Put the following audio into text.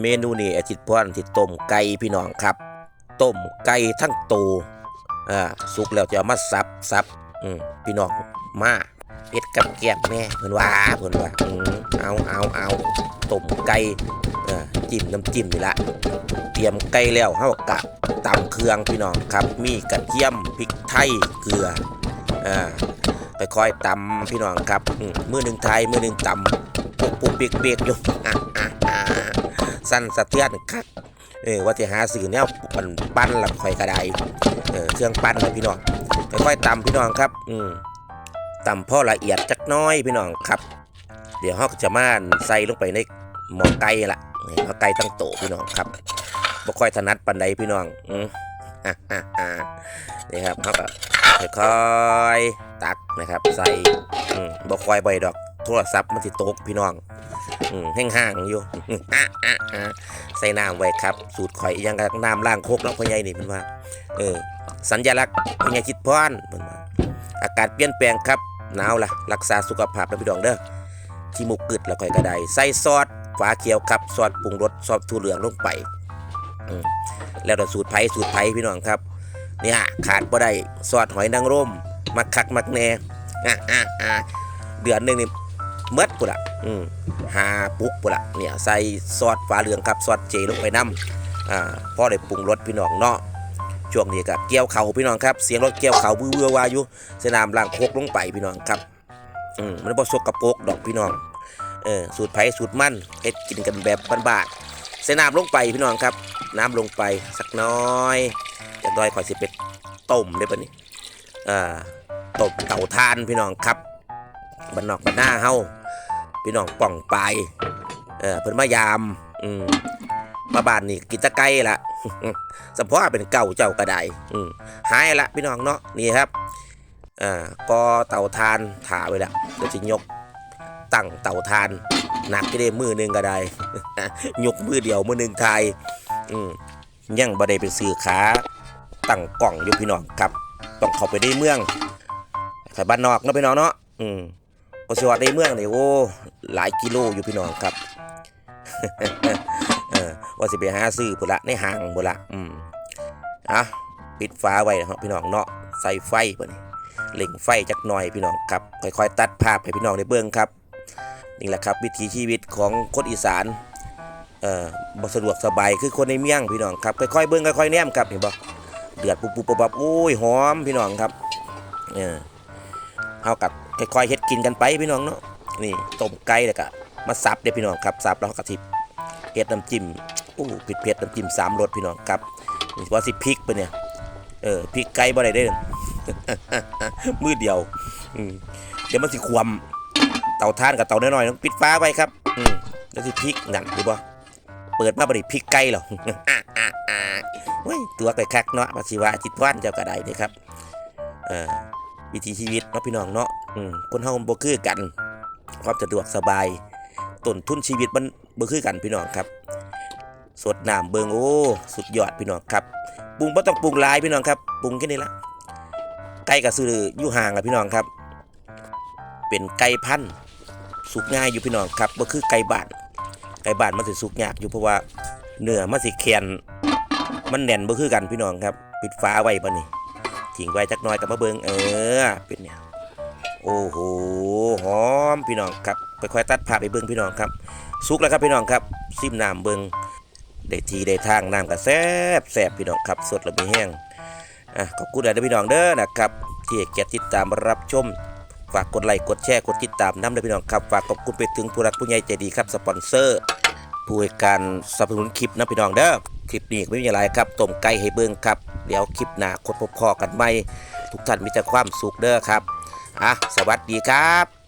เมนูนี้อาทิตย์พรที่ต้มไก่พี่น้องครับ ต้มไก่ทั้งโตวอ่าสุกแล้วจะเอามาสับสับอืมพี่น้องมาเอ็ดกับแก้มแม่เพิ่นว่าเพิ่นว่าอืมเอาเอาเอาต้มไก่อ่าจิ้มน้ำจิ้มนี่ละเตรียมไก่แล้วเฮากะตำเครื่องพี่น้องครับ มีกระเทียมพริกไทยเกลืออ่าค่อยๆตำพี่น้องครับมือหนึ่งไทยมือหนึ่งตำปุ๊บปุ๊บเปียกเปียกๆอยู่อะ สั้นสะเทือนคักเออว่าจะหาสื่อแนวปันปั้นหลับข่อยกระไดเออเครื่องปั้นนะพี่น้องค่อยๆตำพี่น้องครับ อืมตำพ่อละเอียดจักน้อยพี่น้องครับ เดี๋ยวเราก็จะมาใส่ลงไปในหม้อไก่ละนี่เอไก่ตั้งโตพี่น้องครับบ่ค่อยถนัดปันใดพี่น้องอืมอะอะอะนี่ครับเขาก็ค่อยๆตักนะครับ ใส่อืมบ่ค่อยใบดอก โทรศัพท์มันสิตกพี่น้อง แห้งๆอยู่อะอะอะใส่น้ำไว้ครับ สูตรข่อยยังกับน้ำล้างโคกเนาะพ่อใหญ่นี่เพิ่นว่า เออ สัญลักษณ์พ่อใหญ่คิดพรเพิ่นว่าอากาศเปลี่ยนแปลงครับ หนาวล่ะ รักษาสุขภาพนะพี่น้องเด้อที่มุกกึดแล้วค่อยกระไดใส่ซอสฝาเขียวครับซอสปรุงรสซอสถั่วเหลืองลงไปแล้วแต่สูตรไผ่สูตรไผ่พี่น้องครับ เนี่ยขาดบ่ได้ซอสหอยนางรมมักคักมักแหน่อะอะอะเดือนหนึ่งนี่เมดปุ่นละ อืมหาปุ๊กปุ่นละเนี่ยใส่ซอสฟ้าเหลืองครับซอสเจลงไปน้ำอ่าพ่อได้ปรุงรสพี่น้องเนาะช่วงนี้ก็เกี่ยวเขาพี่น้องครับเสียงรถเกี่ยวเขาเบือวาอยู่สนามล่างโคกลงไปพี่น้องครับอืมมันบ่สกปรกดอกพี่น้องเออสูตรไผ่สูตรมั่นเฮ็ดกินกันแบบบ้านๆใส่น้ำลงไปพี่น้องครับ น้ำลงไปสักน้อยจากน้อยขอยสิไปต้มได้ปะนี่อ่าต้มเต่าทานพี่น้องครับบ้านนอกบ้านหน้าเฮา พี่น้องป่องไปเออเพิ่นมายามอืมมาบ้านนี่กินตะไก่ละสมพอเป็นเก่าเจ้ากระไดอืมหายละพี่น้องเนาะนี่ครับอ่าก็เต่าทานถาไว้ละเดี๋ยวจะยกตั้งเต่าทานหนักก็ได้มือหนึงก็ได้ยกมือเดียวมือหนึงไทยอืมยังบ่ได้เป็นสื่อขาตั้งกล่องอยู่พี่น้องครับ ต้องเข้าไปในเมืองไข่บ้านนอกเนาะพี่น้องเนาะอืมก็สวัสดีเมืองนี่โอ้ หลายกิโลอยู่พี่น้องครับว่าสิไปหาซื้อพุ่ละในห้างพุ่ละอืมอะปิดฟ้าไว้นะครับพี่น้องเนาะใส่ไฟเพิ่นเล่งไฟจักหน่อยพี่น้องครับค่อยๆ ตัดภาพให้พี่น้องได้เบิ่งครับนี่แหละครับวิถีชีวิตของคนอีสานเอ่อบ่สะดวกสบายคือคนในเมียงพี่น้องครับค่อยๆเบิ่งค่อยๆแนมครับเห็นบ่เดือดปุ๊บปุ๊บปั๊บปั๊บโอ้ยหอมพี่น้องครับเออเฮากับค่อยๆเฮ็ดกินกันไปพี่น้องเนาะ นี่ต้มไก่แล้วก็มาสับเด้พี่น้องครับสับแล้วเราก็ทิเฮ็ดน้ำจิ้มอู้เผ็ดเผ็ดน้ำจิ้มสามรสพี่น้องครับนี่ว่าสิพริกไปเนี่ยเออพริกไก่บ่ได้เด้อมือเดียวเดี๋ยวมันสิควมเตาถ่านกับเตาน้อยๆต้องปิดฟ้าไว้ครับแล้วสิพริกนั่นดูบ่เปิดมาบ่ได้พริกไก่หรอกอะอะอะเว้ยตัวไก่คักเนาะมาสิว่าจิตว่านเจ้าก็ได้นี่ครับวิถีชีวิตเนาะพี่น้องเนาะคนเฮาบ่คือกัน ความสะดวกสบายต้นทุนชีวิตมันบ่คือกันพี่น้องครับ สดน้ำเบิงโอ้สุดยอดพี่น้องครับปรุงบ่ต้องปรุงหลายพี่น้องครับปรุงแค่นี้ละไก่ก็ซื้ออยู่ห่างอะพี่น้องครับ เป็นไก่พันธุ์สุกง่ายอยู่พี่น้องครับบ่คือไก่บ้านไก่บ้านมันสิสุกยากอยู่เพราะว่าเนื้อมันสิแข็งมันแน่นบ่คือกันพี่น้องครับ ปิดฝาไว้บ่นี่ทิ้งไว้จักน่อยกับมาเบิงเออเป็นเนี่ยโอ้โหหอ มพี่น้องครับค่อยๆตัดภาพไปเบิงพี่น้องครับสุกแล้วครับพี่น้องครับซิมน้ำเบิงได้ทีได้ทางน้ำก็แซบแซบพี่น้องครับสดแล้วไม่แห้งอะขอบคุณหลายพี่น้องเด้อนะครับที่เกียรติดตามรับชมฝากกดไลค์กดแชร์กดติดตามน้ำด้วยพี่น้องครับฝากขอบคุณไปถึงผู้รักผู้ใหญ่ใจดีครับสปอนเซอร์ผู้ให้การสนับสนุนคลิปนะพี่น้องเด้อคลิปนี้ไม่มีอะไรครับต้มไก่ให้เบิ่งครับเดี๋ยวคลิปหน้าคดพบพอกันใหม่ทุกท่านมีแต่ความสุขเด้อครับอะสวัสดีครับ